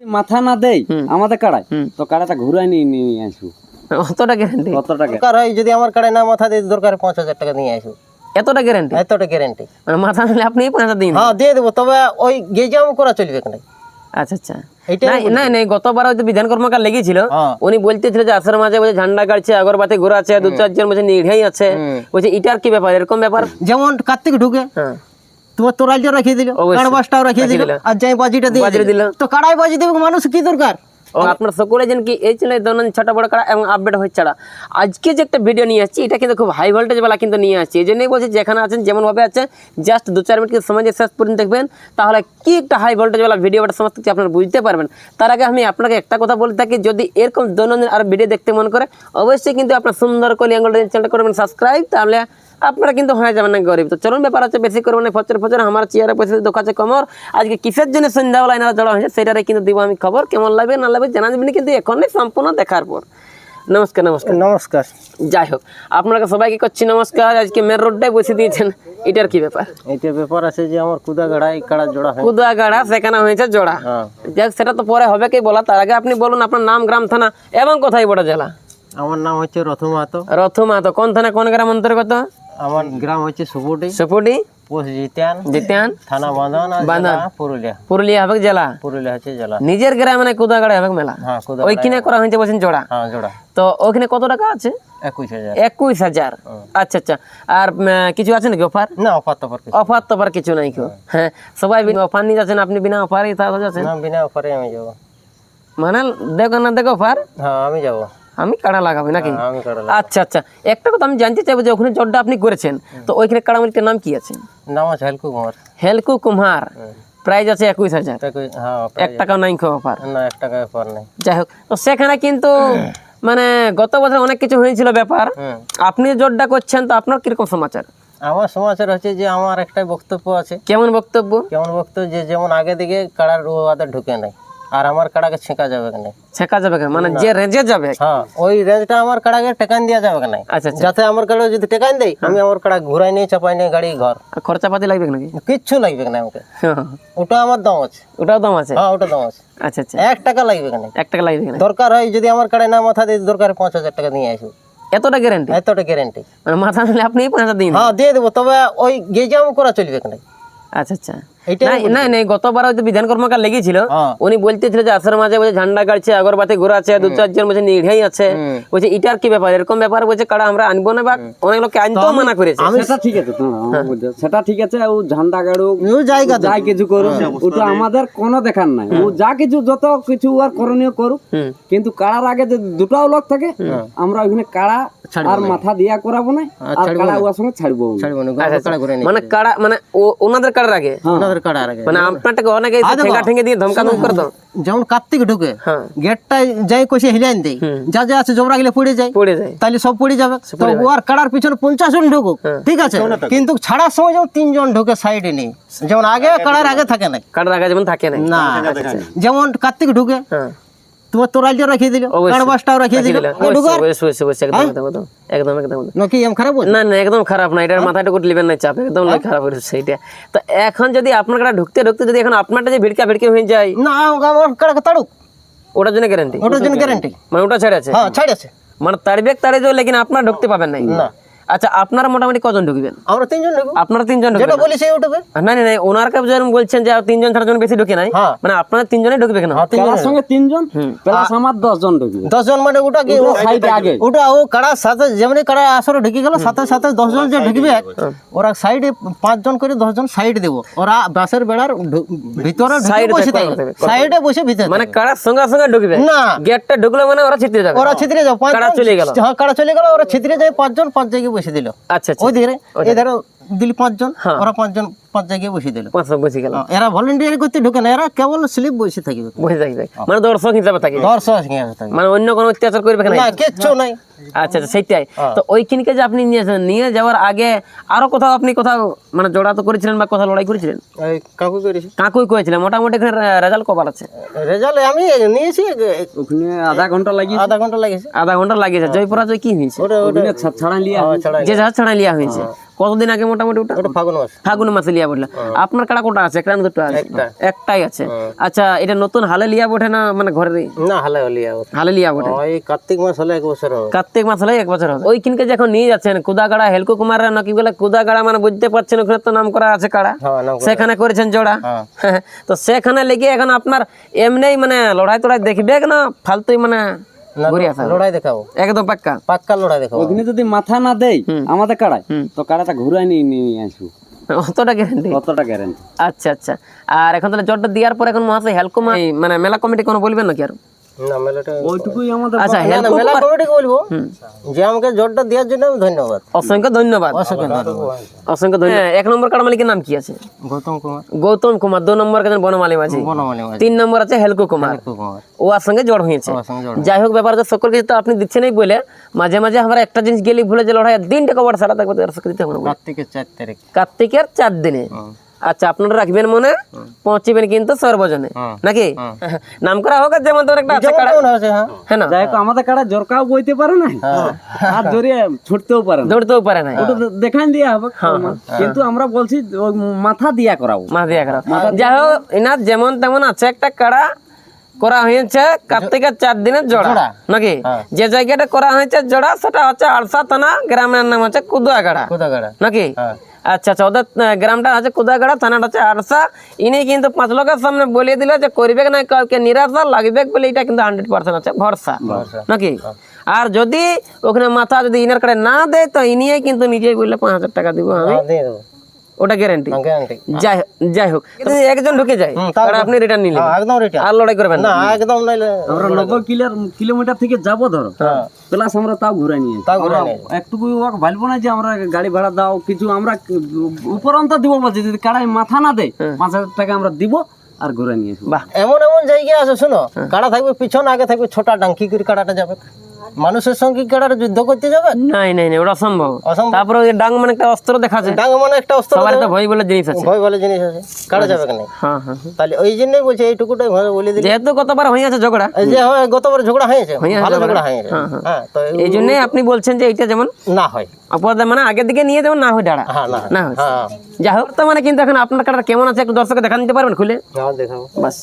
মাথা না দেই আমাদের কাড়ায় তো কাড়াটা ঘুরাই নিয়ে নিয়ে আসব অতটা গ্যারান্টি কত টাকা দরকার হয় যদি আমার কাড়ে না মাথা দিয়ে দরকার পাঁচ হাজার টাকা নিয়ে আসব এতটা গ্যারান্টি এতটা গ্যারেন্টি মানে মাথা নিলে আপনি পাঁচ হাজার দিন। হ্যাঁ দিয়ে দেবো তবে ওই গেজাম করা চলবে না আচ্ছা আচ্ছা। গতবার হয়তো বিধান কর্মকার লেগেছিল। হ্যাঁ। উনি বলতেছিল যে আসার মাঝে বলছে ঝান্ডা গাড়ছে আগরবাতি ঘোরাচ্ছে দু চারজন বলছে নিড়াই আছে। বলছে এটার কি ব্যাপার? এরকম ব্যাপার? যেমন কার্তিক ঢুকে। হ্যাঁ। তোমার তোরালটা রাখিয়ে দিল অবশ্যই। কাড় বাসটাও রাখিয়ে দিল আর যাই বাজিটা দিয়ে দিল। তো কাড়াই বাজি দেবে মানুষ কি দরকার? আপনার সকলে যেন কি এই ছিল দৈনন্দিন ছোট বড় কাড়া এবং আপডেট হয়ে ছাড়া। আজকে যে একটা ভিডিও নিয়ে আসছি এটা কিন্তু খুব হাই ভোল্টেজ বেলা কিন্তু নিয়ে আসছি। এই জন্যই বলছি যেখানে আছেন যেমনভাবে আছে জাস্ট দু চার মিনিট সময় দিয়ে শেষ পর্যন্ত দেখবেন। তাহলে কি একটা হাই ভোল্টেজ বেলা ভিডিওটা সমস্ত কিছু আপনারা বুঝতে পারবেন। তার আগে আমি আপনাকে একটা কথা বলে থাকি যদি এরকম দৈনন্দিন আর ভিডিও দেখতে মন করে অবশ্যই কিন্তু আপনার সুন্দর কলি আঙ্গুলটা চ্যানেলটা করবেন সাবস্ক্রাইব তাহলে আপনারা কিন্তু হয়ে যাবেন না গরিব। তো চলুন ব্যাপার হচ্ছে বেশি না ফচর ফচর আমার চেয়ারে পয়সা দোকাছে কমর আজকে কিসের জন্য সন্ধ্যাবেলা এনারা জড়া হয়েছে সেটারে কিন্তু দিব আমি খবর কেমন লাগবে না লাগবে জানা যাবেন কিন্তু এখনই সম্পূর্ণ দেখার পর। নমস্কার নমস্কার। নমস্কার। যাই হোক আপনাকে সবাইকে করছি নমস্কার আজকে মেন রোডটাই বসে দিয়েছেন এটার কি ব্যাপার? এইটা ব্যাপার আছে যে আমার কুদা গাড়াই কাড়া জোড়া হয়। কুদা গাড়া সেখানে হয়েছে জোড়া। হ্যাঁ। যাক সেটা তো পরে হবে কি বলা? তার আগে আপনি বলুন আপনার নাম গ্রাম থানা এবং কোথায় বড় জেলা? আমার নাম হচ্ছে রথু মাহাতো। রথ মাহাতো কোন থানা কোন গ্রাম অন্তর্গত? আমার গ্রাম হচ্ছে সুপুটি সুপুটি পোস্ট জিতিয়ান জিত্যান থানা বাঁধন আর বাঁধন। জেলা পুরুলিয়া পুরুলিয়া হবে জেলা পুরুলিয়া হচ্ছে জেলা নিজের গ্রামে মানে কুদা গাড়া হবে মেলা হ্যাঁ কুদা ওইখানে করা হয়েছে বলছেন জোড়া হ্যাঁ জোড়া তো ওখানে কত টাকা আছে একুশ হাজার একুশ হাজার আচ্ছা আচ্ছা আর উম, কিছু আছে নাকি অফার না অফার তফার কিছু অফার তো আবার কিছু নাই কেউ হ্যাঁ সবাই অফার নিয়ে যাচ্ছেন আপনি বিনা অফারই তা যাচ্ছেন না বিনা অফারে আমি যাব মানে দেখো না দেখো অফার হ্যাঁ আমি যাব আমি কাড়া লাগাবো নাকি? হ্যাঁ, আচ্ছা আচ্ছা। একটা কথা আমি জানতে চাইব যে ওখানে জটটা আপনি করেছেন। তো ওইখানে কাড়া মালিকের নাম কি আছে? নাম আছে হেলকু কুমার। হেলকু কুমার। প্রাইস আছে একুশ হাজার। হ্যাঁ এক টাকাও নাই অফার। না এক টাকা অফার নেই। যাই হোক তো সেখানে কিন্তু মানে গত বছর অনেক কিছু হয়েছিল ব্যাপার। আপনি জটটা করছেন তো আপনার কীরকম সমাচার? আমার সমাচার হচ্ছে যে আমার একটাই বক্তব্য আছে। কেমন বক্তব্য? কেমন বক্তব্য যে যেমন আগে দিকে কাড়ার ঢুকে নাই। আর আমার কাড়াকে ছেঁকা যাবে না ছেঁকা যাবে কেন? মানে যে রেঞ্জে যাবে? হ্যাঁ ওই রেঞ্জটা আমার কাড়াকে টেকান দেওয়া যাবে না আচ্ছা আচ্ছা। যাতে আমার কাড়া যদি টেকান দেয় আমি আমার কাড়া ঘুরাই নিয়ে চাপাই নিয়ে গাড়ি ঘর। আর খরচাপাতি লাগবে নাকি? কিচ্ছু লাগবে না আমাকে? ওটা আমার দাম আছে। ওটাও দাম আছে? হ্যাঁ ওটা দাম আছে। আচ্ছা আচ্ছা। এক টাকা লাগবে না এক টাকা লাগবে দরকার হয় যদি আমার কাড়ায় না মাথা দিয়ে দরকার পাঁচ হাজার টাকা নিয়ে আসব এতটা গ্যারান্টি এতটা গ্যারেন্টি মানে মাথা নিলে আপনি পাঁচ হাজার দিন। হ্যাঁ দিয়ে দেবো তবে ওই গেজাম করা চলবে না আচ্ছা আচ্ছা। এইটাই নাই নাই নাই গতবার হয়তো বিধান কর্মকার লেগেছিল হ্যাঁ। উনি বলতেছিল যে আসার মাঝে বলছে ঝান্ডা গাড়ছে আগরবাতি ঘোরাচ্ছে দু চারজন বলছে নিড়াই আছে। বলছে এটার কি ব্যাপার? এরকম ব্যাপার বলছে কাড়া আমরা আনব না বা অনেক লোককে আনতেও মানা করেছে। সেটা ঠিক আছে দাঁড়াও, আমার বুঝতে- সেটা ঠিক আছে ও ঝান্ডা গাড়ুক ও জায়গা যাই কিছু করুক ওটা আমাদের কোনো দেখার নাই। ও যা কিছু যত কিছু আর করণীয় করুক কিন্তু কাড়ার আগে যে দুটাও লোক থাকে আমরা ওইখানে কাড়া আর মাথা দিয়া করাবো না আর কাড়া ওর সঙ্গে ছাড়বো ঘুরে নিয়ে মানে কাড়া মানে ওনাদের কাড়ার আগে? ওনাদের আর আগে মানে আপনারটাকে অনেকে ঠেঙ্গা ঠেঙ্গে দিয়ে ধমকা ধম করে দাও। যেমন কার্তিক ঢুকে হ্যাঁ। গেটটা যাই কষে হিলাইন দেয়। যা যা আছে জবরা গেলে পড়ে যায়। পড়ে যায়। তাহলে সব পড়ে যাবে। তো কাড়ার পিছনে পঞ্চাশ জন ঢুকুক ঠিক আছে? কিন্তু ছাড়ার সময় যেমন তিনজন ঢুকে সাইডে নেই যেমন আগে কাড়ার আগে থাকে না কাড়ার আগে যেমন থাকে না। না যেমন কার্তিক ঢুকে হ্যাঁ। তোমার রাখিয়ে দিল রাখিয়ে দিল। অবশ্যই, একদম, একদম। নাকি এম খারাপ না না একদম খারাপ না এটার মাথাটা করে নেবেন না চাপ একদম নয় খারাপ হয়েছে সেইটা তো এখন যদি আপনার কাটা ঢুকতে ঢুকতে যদি এখন আপনারটা যে ভিড়কা ভিড়কে হয়ে যায় না আমার তাড়ুক। ওটার জন্য গ্যারান্টি ওটার জন্য গ্যারান্টি মানে ওটা ছেড়ে আছে। হ্যাঁ ছাড় আছে। মানে তাড়বে তাড়ে যাবে লেকিন আপনার ঢুকতে পাবেন না। আচ্ছা আপনারা মোটামুটি কজন ঢুকবেন? আমরা তিনজন ঢুকবো। আপনারা তিনজন ঢুকবেন। যেটা বলি সেই উঠবে। না না না ওনার কাছে যেরকম বলছেন যে তিনজন ছাড়া জন বেশি ঢুকে নাই হ্যাঁ। মানে আপনারা তিনজনে ঢুকবে কেন? হ্যাঁ সঙ্গে তিনজন প্লাস আমার দশ জন ঢুকবে। দশ জন মানে ওটা কি ও- সাইডে আগে। ওটা ও কাড়ার সাথে যেমনি কাড়া আসরে ঢুকে গেল সাথে সাথে দশ জন যে ঢুকবে ওরা সাইডে পাঁচ জন করে দশ জন সাইড দেবো। ওরা বাসের বেড়ার ভিতরে Side বসে থাকবে সাইডে বসে ভিতরে মানে কারার সঙ্গে সঙ্গে ঢুকবে? না। গেটটা ঢুকলে মানে ওরা ছিটতে যাবে। ওরা ছিতরে যাও পাঁচ কাড়া চলে গেল। হ্যাঁ কাড়া চলে গেল ওরা ছিতরে যায় পাঁচজন পাঁচ জায়গায় বসে দিল। আচ্ছা আচ্ছা। ওই দিকে এধারে দিল পাঁচজন হ্যাঁ। ওরা পাঁচজন পাঁচ জায়গায় বসে দিল। পাঁচজন বসে গেল। হ্যাঁ, এরা ভলেন্টিয়ার করতে ঢুকে না এরা কেবল স্লিপ বসে থাকবে। বসে থাকবে। মানে দর্শক হিসাবে থাকে। দর্শক হিসাবে থাকে। মানে অন্য কোনো অত্যাচার করবে না কিচ্ছু নাই। আচ্ছা আচ্ছা সেটাই তো ওইখানকে যে আপনি নিয়েছেন নিয়ে যাওয়ার আগে আরও কোথাও আপনি কোথাও মানে জোড়া তো করেছিলেন বা কোথাও লড়াই করেছিলেন? কাকু করেছি। কাকুই করেছিলেন মোটামুটি এখানে রেজাল্ট কবার আছে? রেজাল্ট আমি নিয়েছি ওখানে আধা ঘণ্টা লাগিয়ে আধা ঘণ্টা লাগিয়েছে। আধা ঘণ্টা লাগিয়েছে। জয় কি হয়েছে? ওটা ওটা ছাড়া লিয়া হ্যাঁ, যে যা ছাড়া লিয়া হয়েছে। কতদিন আগে মোটামুটি ওটা? ফাগুন মাস। ফাগুন মাসে লিয়া বললা আপনার কাড়া কোটা আছে? একটা দুটো আছে। একটা। একটাই আছে। আচ্ছা এটা নতুন হালে লিয়া বটে না মানে ঘরে না হালে হলিয়া হালে লিয়া বটে? ওই কার্তিক মাস হলে এক বছর হবে। কার্তিক মাস হলে এক বছর হবে। ওইখানকে যখন নিয়ে যাচ্ছেন কুদাগাড়া হেলকো কুমার নাকি বলে কুদাগাড়া মানে বুঝতে পারছেন ওখানে তো নাম করা আছে কাড়া? হ্যাঁ সেখানে করেছেন জোড়া? হ্যাঁ। তো সেখানে লেগে এখন আপনার এমনি মানে লড়াই টড়াই দেখবে না? ফালতুই মানে লড়াই দেখাও একদম পাক্কা। পাক্কা লড়াই দেখাও যদি মাথা না দেয় আমাদের কাড়ায়? তো কাড়াটা ঘুরাই নিয়ে নিয়ে আসব। অতটা গ্যারান্টি অতটা গ্যারান্টি আচ্ছা আচ্ছা। আর এখন তাহলে জটটা দেওয়ার পর এখন মহাশয় হেলকো মানে মেলা কমিটি কোনো বলবেন নাকি আর? না মেলাটা ওইটুকুই আমাদের আচ্ছা না, না, মেলা কমিটিকে বলব। যে আমাকে জোরটা দেওয়ার জন্য ধন্যবাদ। অসংখ্য ধন্যবাদ। অসংখ্য ধন্যবাদ। অসংখ্য ধন্যবাদ। এক নম্বর মালিকের নাম কি আছে? গৌতম কুমার। গৌতম কুমার দু নম্বর কাছে বনমালী মাঝি। বনমালী মাঝি। তিন নম্বর আছে হেলকো কুমার। ওর সঙ্গে জড় হয়েছে। যাই হোক ব্যাপার সকল কিছু তো আপনি দিচ্ছেনই বলে মাঝে মাঝে আমরা একটা জিনিস গেলে ভুলে যে লড়াই দিনটা কবার সারা থাকবে দর্শক দিতে হবে কার্তিকের চার তারিখ। কার্তিকের চার দিনে। আচ্ছা আপনারা রাখবেন মনে? পৌঁছিবেন কিন্তু সর্বজনে। নাকি? নাম করা হোক যেমন তোর একটা আছে কাড়া হ্যাঁ। হ্যাঁ না? যাই হোক আমাদের কাড়া জরকাও বইতে পারে না আর জড়িয়ে ছুটতেও পারে না। দৌড়তেও পারে না ওটা তো দেখাই দেওয়া হবে। কিন্তু আমরা বলছি মাথা দিয়া করাবো মাথা দিয়া খারাপ যাই হোক এনার যেমন তেমন আছে একটা কাড়া। করা হয়েছে কার্তিকের চার দিনের জোড়া। নাকি? যে জায়গাটা করা হয়েছে জোড়া সেটা হচ্ছে আলসা থানা গ্রামের নাম হচ্ছে কুদুয়াগাড়া। কোথাকারা নাকি? আচ্ছা আচ্ছা ওদের গ্রামটা আছে কুদাগড়া থানাটা হচ্ছে আরসা। ইনি কিন্তু পাঁচ লোকের সামনে বলিয়ে দিল যে করবে না কাউকে নিরাশা লাগবে বলে এটা কিন্তু হান্ড্রেড পার্সেন্ট আছে ভরসা। নাকি? আর যদি ওখানে মাথা যদি ইনার কাটে না দেয় তো ইনিয়ে কিন্তু নিজেই বললে পাঁচ হাজার টাকা দিব আমি। দেবো। ওটা গ্যারান্টি গ্যারান্টি যাই যাই হোক। একজন ঢুকে যায় তাও আর আপনি রিটার্ন নিলেন। একদম রিটার্ন আর লড়াই করবেন না। না একদম নাইলে আমরা নব্বই কিলো কিলোমিটার থেকে যাব ধরো। প্লাস আমরা তাও ঘুরে নিয়ে। তাও ঘুরে একটুকু ওকে ভাববো না যে আমরা গাড়ি ভাড়া দাও কিছু আমরা উপরন্ত দিব বলছি। যদি কাড়াই মাথা না দেয় পাঁচ হাজার টাকা আমরা দিব আর ঘুরে নিয়ে বাহ। এমন এমন জায়গা আছে শুনো। কাড়া থাকবে পিছন আগে থাকবে ছোটা ডাং কি করে কাড়াটা যাবে। মানুষের সঙ্গে কি কাড়াটা যুদ্ধ করতে যাবে? নাই নাই নাই ওটা অসম্ভব। তারপরে ওই ডাং মানে একটা অস্ত্র দেখা যায়। ডাং মানে একটা অস্ত্র সবার একটা ভয় বলে জিনিস আছে। ভয় বলে জিনিস আছে। কাড়া যাবে কেন হ্যাঁ হ্যাঁ হ্যাঁ। তাহলে ওই জন্যই বলছে এইটুকুটাই ভালো বলে দিলি। যেহেতু কতবার হয়ে আছে ঝগড়া। এই যে হয় গতবার ঝগড়া হয়েছে ভালো ঝগড়া হয়েছে হ্যাঁ তো এই জন্যই আপনি বলছেন যে এইটা যেমন না হয়। অপরাধ মানে আগের দিকে নিয়ে যেমন না হয় দাঁড়া। হ্যাঁ না না হয়। হ্যাঁ। যাই হোক তো মানে কিন্তু এখন আপনার কাটা কেমন আছে একটু দর্শকে দেখা নিতে পারবেন খুলে? হ্যাঁ দেখাবো। বাস।